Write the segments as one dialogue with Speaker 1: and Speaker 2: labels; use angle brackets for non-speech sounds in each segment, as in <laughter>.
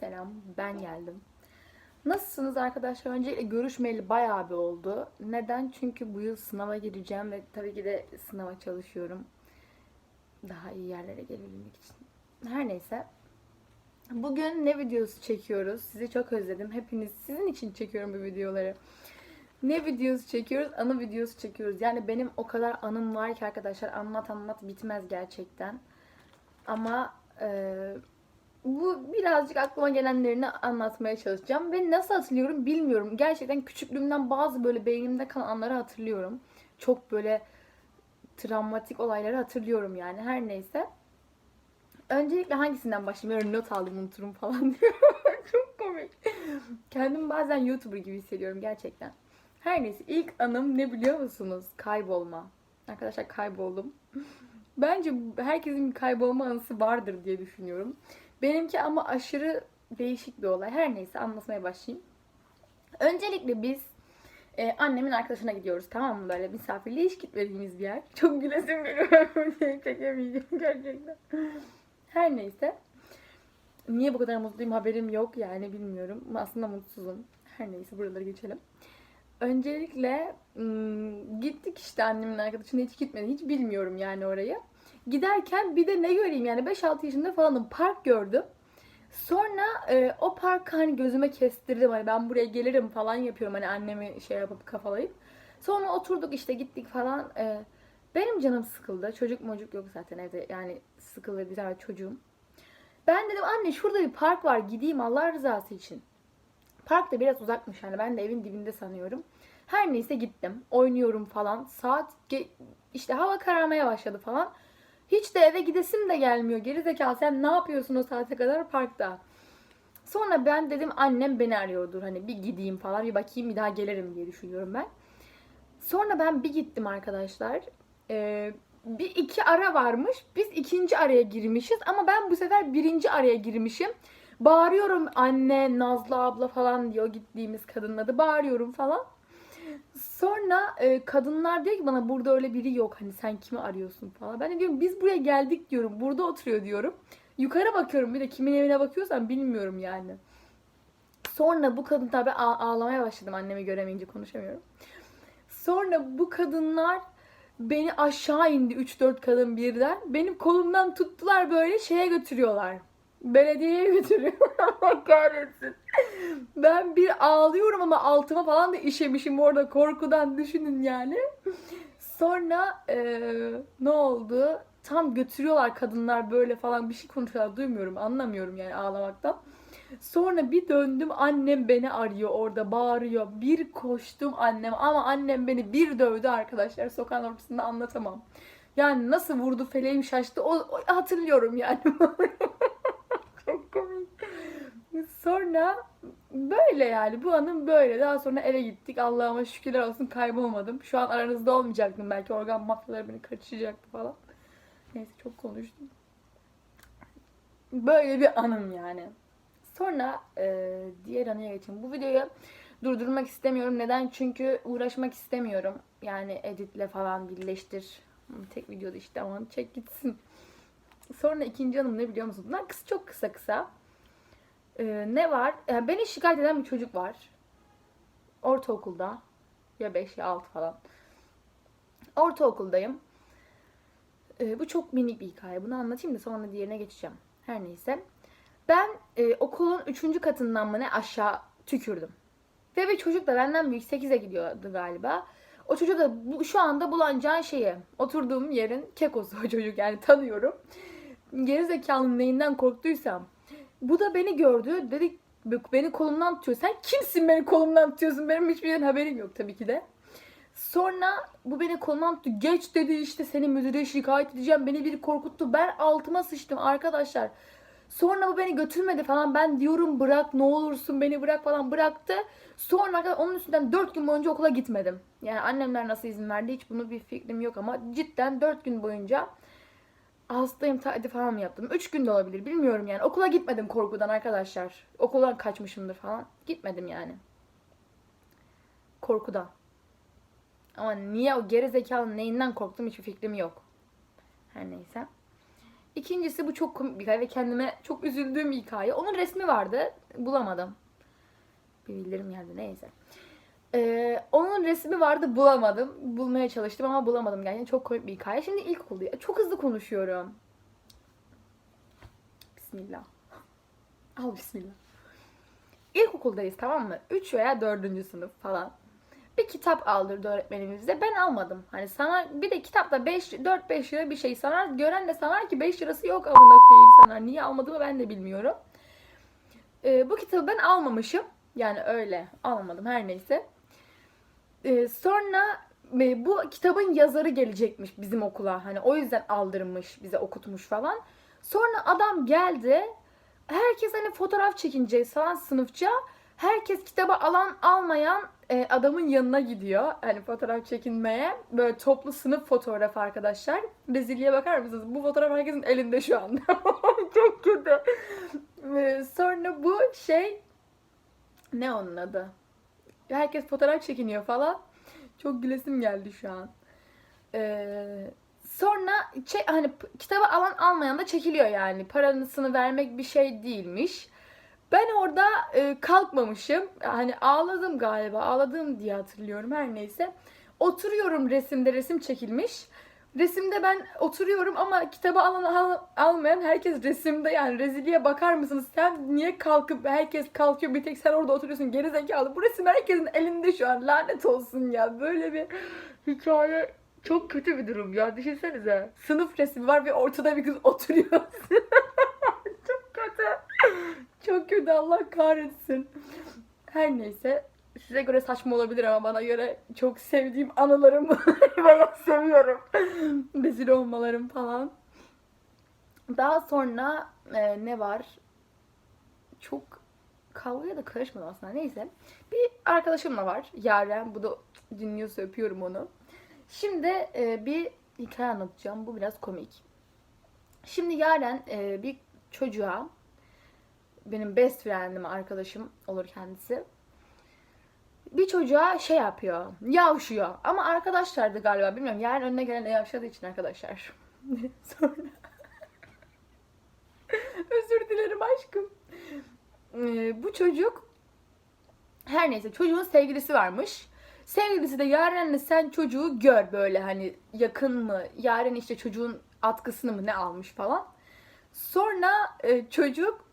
Speaker 1: Selam, ben geldim. Nasılsınız arkadaşlar? Öncelikle görüşmeyeli bayağı bir oldu. Neden? Çünkü bu yıl sınava gireceğim ve tabii ki de sınava çalışıyorum. Daha iyi yerlere gelebilmek için. Her neyse. Bugün ne videosu çekiyoruz? Sizi çok özledim. Hepiniz sizin için çekiyorum bu videoları. Ne videosu çekiyoruz? Anı videosu çekiyoruz. Yani benim o kadar anım var ki arkadaşlar anlat anlat bitmez gerçekten. Ama eee bu birazcık aklıma gelenlerini anlatmaya çalışacağım. Ve nasıl hatırlıyorum bilmiyorum. Gerçekten küçüklüğümden bazı böyle beynimde kalan anları hatırlıyorum. Çok böyle travmatik olayları hatırlıyorum yani. Her neyse. Öncelikle hangisinden başlayayım? Böyle not aldım unuturum falan <laughs> diyor. Çok komik. Kendimi bazen YouTuber gibi hissediyorum gerçekten. Her neyse ilk anım ne biliyor musunuz? Kaybolma. Arkadaşlar kayboldum. <laughs> Bence herkesin kaybolma anısı vardır diye düşünüyorum. Benimki ama aşırı değişik bir olay. Her neyse anlatmaya başlayayım. Öncelikle biz e, annemin arkadaşına gidiyoruz tamam mı? Böyle misafirliğe hiç gitmediğimiz bir yer. Çok gülesim geliyor. çekemeyeceğim gerçekten. Her neyse. Niye bu kadar mutluyum haberim yok yani bilmiyorum. Aslında mutsuzum. Her neyse buraları geçelim. Öncelikle ım, gittik işte annemin arkadaşına hiç gitmedi. Hiç bilmiyorum yani orayı. Giderken bir de ne göreyim yani 5-6 yaşında falanım park gördüm. Sonra e, o park hani gözüme kestirdim hani ben buraya gelirim falan yapıyorum hani annemi şey yapıp kafalayıp. Sonra oturduk işte gittik falan. E, benim canım sıkıldı. Çocuk mocuk yok zaten evde yani sıkılır bir tane çocuğum. Ben dedim anne şurada bir park var gideyim Allah rızası için. Park da biraz uzakmış yani ben de evin dibinde sanıyorum. Her neyse gittim. Oynuyorum falan. Saat işte hava kararmaya başladı falan. Hiç de eve gidesim de gelmiyor. Geri zekalı sen ne yapıyorsun o saate kadar parkta? Sonra ben dedim annem beni arıyordur. Hani bir gideyim falan bir bakayım bir daha gelirim diye düşünüyorum ben. Sonra ben bir gittim arkadaşlar. Ee, bir iki ara varmış. Biz ikinci araya girmişiz ama ben bu sefer birinci araya girmişim. Bağırıyorum anne, Nazlı abla falan diyor gittiğimiz kadının adı. Bağırıyorum falan. Sonra e, kadınlar diyor ki bana burada öyle biri yok. Hani sen kimi arıyorsun falan. Ben de diyorum biz buraya geldik diyorum. Burada oturuyor diyorum. Yukarı bakıyorum bir de kimin evine bakıyorsam bilmiyorum yani. Sonra bu kadın tabi ağ- ağlamaya başladım annemi göremeyince konuşamıyorum. Sonra bu kadınlar beni aşağı indi 3-4 kadın birden. Benim kolumdan tuttular böyle şeye götürüyorlar. Belediyeye götürüyor. <laughs> Allah kahretsin. Ben bir ağlıyorum ama altıma falan da işemişim orada korkudan düşünün yani. Sonra eee, ne oldu? Tam götürüyorlar kadınlar böyle falan bir şey konuşuyorlar duymuyorum anlamıyorum yani ağlamaktan. Sonra bir döndüm annem beni arıyor orada bağırıyor. Bir koştum annem ama annem beni bir dövdü arkadaşlar sokağın ortasında anlatamam. Yani nasıl vurdu feleğim şaştı o, o- hatırlıyorum yani. <laughs> Sonra böyle yani bu anım böyle. Daha sonra eve gittik. Allah'ıma şükürler olsun kaybolmadım. Şu an aranızda olmayacaktım. Belki organ mafyaları beni kaçıracaktı falan. Neyse çok konuştum. Böyle bir anım yani. Sonra e, diğer anıya geçeyim. Bu videoyu durdurmak istemiyorum. Neden? Çünkü uğraşmak istemiyorum. Yani editle falan birleştir. Tek videoda işte aman çek gitsin. Sonra ikinci anım ne biliyor musun? Bunlar kısa, çok kısa kısa. Ee, ne var? Yani beni şikayet eden bir çocuk var. Ortaokulda. Ya 5 ya 6 falan. Ortaokuldayım. Ee, bu çok minik bir hikaye. Bunu anlatayım da sonra diğerine geçeceğim. Her neyse. Ben e, okulun 3. katından mı ne aşağı tükürdüm. Ve bir çocuk da benden büyük 8'e gidiyordu galiba. O çocuk da bu, şu anda bulanacağın şeye oturduğum yerin kekosu o çocuk yani tanıyorum. Gerizekalının neyinden korktuysam bu da beni gördü. Dedi beni kolumdan tutuyor. Sen kimsin beni kolumdan tutuyorsun? Benim hiçbir yerin haberim yok tabii ki de. Sonra bu beni kolumdan tuttu. Geç dedi işte seni müdüre şikayet edeceğim. Beni biri korkuttu. Ben altıma sıçtım arkadaşlar. Sonra bu beni götürmedi falan. Ben diyorum bırak ne olursun beni bırak falan bıraktı. Sonra arkadaşlar onun üstünden 4 gün boyunca okula gitmedim. Yani annemler nasıl izin verdi hiç bunu bir fikrim yok ama cidden 4 gün boyunca hastayım taklidi falan mı yaptım? 3 gün de olabilir bilmiyorum yani. Okula gitmedim korkudan arkadaşlar. Okuldan kaçmışımdır falan. Gitmedim yani. Korkudan. Ama niye o geri zekalının neyinden korktum hiçbir fikrim yok. Her neyse. İkincisi bu çok komik bir hikaye ve kendime çok üzüldüğüm hikaye. Onun resmi vardı. Bulamadım. Bir bildirim geldi neyse. Ee, onun resmi vardı bulamadım. Bulmaya çalıştım ama bulamadım. Yani çok komik bir hikaye. Şimdi ilkokulda. Çok hızlı konuşuyorum. Bismillah. Al bismillah. İlkokuldayız tamam mı? 3 veya 4. sınıf falan. Bir kitap aldırdı öğretmenimiz de. Ben almadım. Hani sana bir de kitapta 5 4-5 lira bir şey sanar. Gören de sanar ki 5 lirası yok amına koyayım sana. Niye almadığımı ben de bilmiyorum. Ee, bu kitabı ben almamışım. Yani öyle almadım her neyse. Ee, sonra e, bu kitabın yazarı gelecekmiş bizim okula. Hani o yüzden aldırmış, bize okutmuş falan. Sonra adam geldi. Herkes hani fotoğraf çekince falan sınıfça herkes kitabı alan almayan e, adamın yanına gidiyor. Hani fotoğraf çekinmeye. Böyle toplu sınıf fotoğrafı arkadaşlar. Rezilliğe bakar mısınız? Bu fotoğraf herkesin elinde şu anda. <laughs> Çok kötü. Sonra bu şey ne onun adı? Herkes fotoğraf çekiniyor falan. Çok gülesim geldi şu an. Ee, sonra çe- hani kitabı alan almayan da çekiliyor yani. Parasını vermek bir şey değilmiş. Ben orada e, kalkmamışım. Hani ağladım galiba. Ağladım diye hatırlıyorum her neyse. Oturuyorum resimde resim çekilmiş. Resimde ben oturuyorum ama kitabı alan al- almayan herkes resimde yani rezilliğe bakar mısınız? Sen niye kalkıp herkes kalkıyor bir tek sen orada oturuyorsun geri zekalı. Bu resim herkesin elinde şu an lanet olsun ya. Böyle bir hikaye çok kötü bir durum ya düşünsenize. Sınıf resmi var ve ortada bir kız oturuyor. <laughs> çok kötü. Çok kötü Allah kahretsin. Her neyse size göre saçma olabilir ama bana göre çok sevdiğim anılarım <laughs> bayağı seviyorum. Rezil olmalarım falan. Daha sonra e, ne var? Çok kavgaya da karışmadım aslında. Neyse. Bir arkadaşımla var. Yaren. Bu da dinliyorsa öpüyorum onu. Şimdi e, bir hikaye anlatacağım. Bu biraz komik. Şimdi Yaren e, bir çocuğa benim best friend'im arkadaşım olur kendisi. Bir çocuğa şey yapıyor. Yavşıyor. Ama arkadaşlardı galiba. Bilmiyorum. Yarın önüne gelen yavşadığı için arkadaşlar. <laughs> Sonra <laughs> Özür dilerim aşkım. Ee, bu çocuk her neyse çocuğun sevgilisi varmış. Sevgilisi de Yaren'le sen çocuğu gör böyle hani yakın mı? Yaren işte çocuğun atkısını mı ne almış falan. Sonra e, çocuk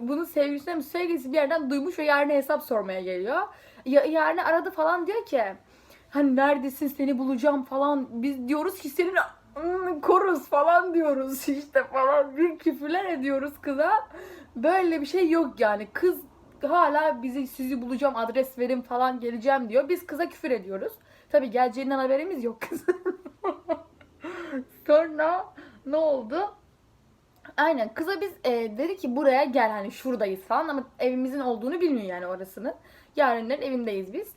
Speaker 1: bunun sevgilisine mi sevgilisi bir yerden duymuş ve Yaren'e hesap sormaya geliyor. Ya, aradı falan diyor ki hani neredesin seni bulacağım falan. Biz diyoruz ki senin ım, koruz falan diyoruz işte falan bir küfürler ediyoruz kıza. Böyle bir şey yok yani. Kız hala bizi sizi bulacağım adres verin falan geleceğim diyor. Biz kıza küfür ediyoruz. Tabii geleceğinden haberimiz yok kızın. <laughs> Sonra ne oldu? Aynen kıza biz e, dedi ki buraya gel hani şuradayız falan ama evimizin olduğunu bilmiyor yani orasını. Yarınların evindeyiz biz.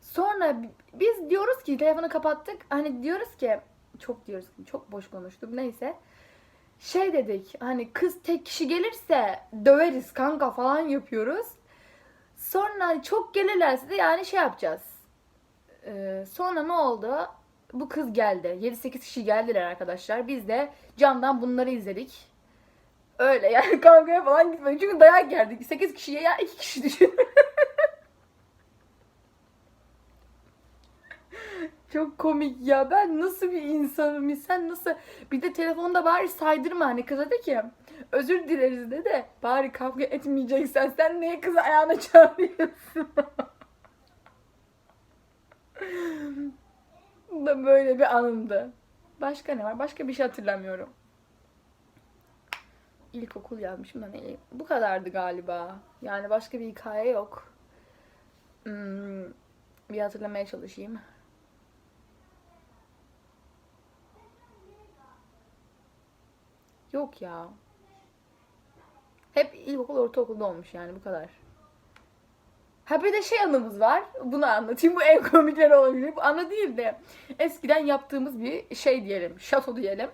Speaker 1: Sonra bi- biz diyoruz ki telefonu kapattık. Hani diyoruz ki çok diyoruz ki çok boş konuştum neyse. Şey dedik hani kız tek kişi gelirse döveriz kanka falan yapıyoruz. Sonra çok gelirlerse de yani şey yapacağız. Ee, sonra ne oldu? Bu kız geldi. 7-8 kişi geldiler arkadaşlar. Biz de camdan bunları izledik. Öyle yani <laughs> kavgaya falan gitmedik. Çünkü dayak yerdik. 8 kişiye ya 2 kişi düşün. <laughs> Çok komik ya. Ben nasıl bir insanım? Sen nasıl? Bir de telefonda bari saydırma hani kıza de ki özür dileriz de de bari kavga etmeyeceksen sen niye kızı ayağına çağırıyorsun? <laughs> Da böyle bir anımdı. Başka ne var? Başka bir şey hatırlamıyorum. İlkokul yazmışım da ne? Bu kadardı galiba. Yani başka bir hikaye yok. Hmm, bir hatırlamaya çalışayım. Yok ya. Hep ilkokul ortaokulda olmuş yani bu kadar. Ha bir de şey anımız var. Bunu anlatayım. Bu en komikleri olabilir. Bu anı değil de eskiden yaptığımız bir şey diyelim. Şato diyelim.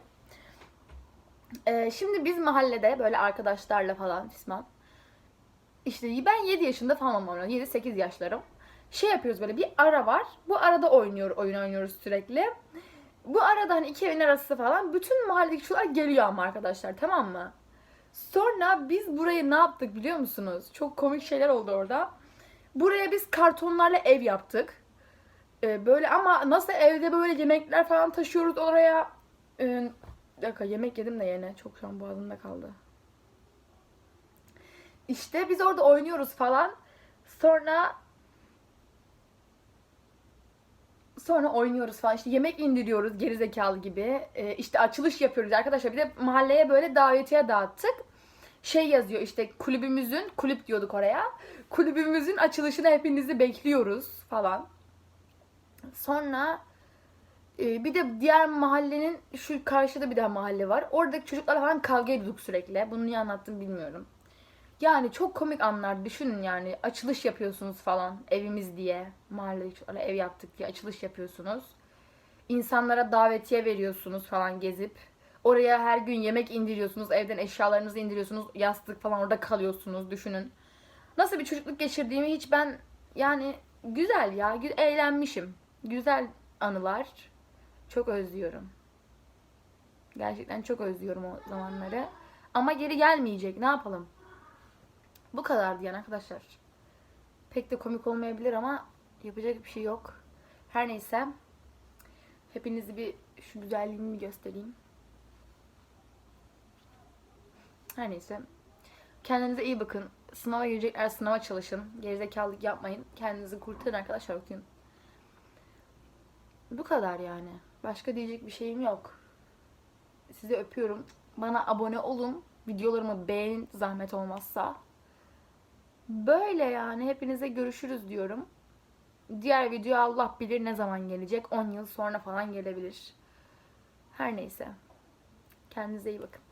Speaker 1: Ee, şimdi biz mahallede böyle arkadaşlarla falan Fisman. İşte ben 7 yaşında falan olmam lazım. 7-8 yaşlarım. Şey yapıyoruz böyle bir ara var. Bu arada oynuyor, oyun oynuyoruz sürekli. Bu arada hani iki evin arası falan bütün mahalledeki çocuklar geliyor ama arkadaşlar tamam mı? Sonra biz burayı ne yaptık biliyor musunuz? Çok komik şeyler oldu orada. Buraya biz kartonlarla ev yaptık. Ee, böyle ama nasıl evde böyle yemekler falan taşıyoruz oraya. Ee, bir dakika yemek yedim de yine. Çok şu an boğazımda kaldı. İşte biz orada oynuyoruz falan. Sonra Sonra oynuyoruz falan işte yemek indiriyoruz gerizekalı gibi. Ee, işte açılış yapıyoruz arkadaşlar. Bir de mahalleye böyle davetiye dağıttık. Şey yazıyor işte kulübümüzün, kulüp diyorduk oraya. Kulübümüzün açılışına hepinizi bekliyoruz falan. Sonra e, bir de diğer mahallenin şu karşıda bir daha mahalle var. Oradaki çocuklar falan kavga ediyorduk sürekli. Bunu niye anlattım bilmiyorum. Yani çok komik anlar düşünün yani açılış yapıyorsunuz falan evimiz diye mahallede çocuklarla ev yaptık diye açılış yapıyorsunuz. İnsanlara davetiye veriyorsunuz falan gezip. Oraya her gün yemek indiriyorsunuz, evden eşyalarınızı indiriyorsunuz, yastık falan orada kalıyorsunuz düşünün. Nasıl bir çocukluk geçirdiğimi hiç ben yani güzel ya, eğlenmişim. Güzel anılar. Çok özlüyorum. Gerçekten çok özlüyorum o zamanları. Ama geri gelmeyecek. Ne yapalım? Bu kadardı yani arkadaşlar. Pek de komik olmayabilir ama yapacak bir şey yok. Her neyse. Hepinizi bir şu güzelliğimi göstereyim. Her neyse. Kendinize iyi bakın. Sınava girecekler sınava çalışın. Gerizekalılık yapmayın. Kendinizi kurtarın arkadaşlar okuyun. Bu kadar yani. Başka diyecek bir şeyim yok. Sizi öpüyorum. Bana abone olun. Videolarımı beğenin zahmet olmazsa. Böyle yani hepinize görüşürüz diyorum. Diğer video Allah bilir ne zaman gelecek. 10 yıl sonra falan gelebilir. Her neyse. Kendinize iyi bakın.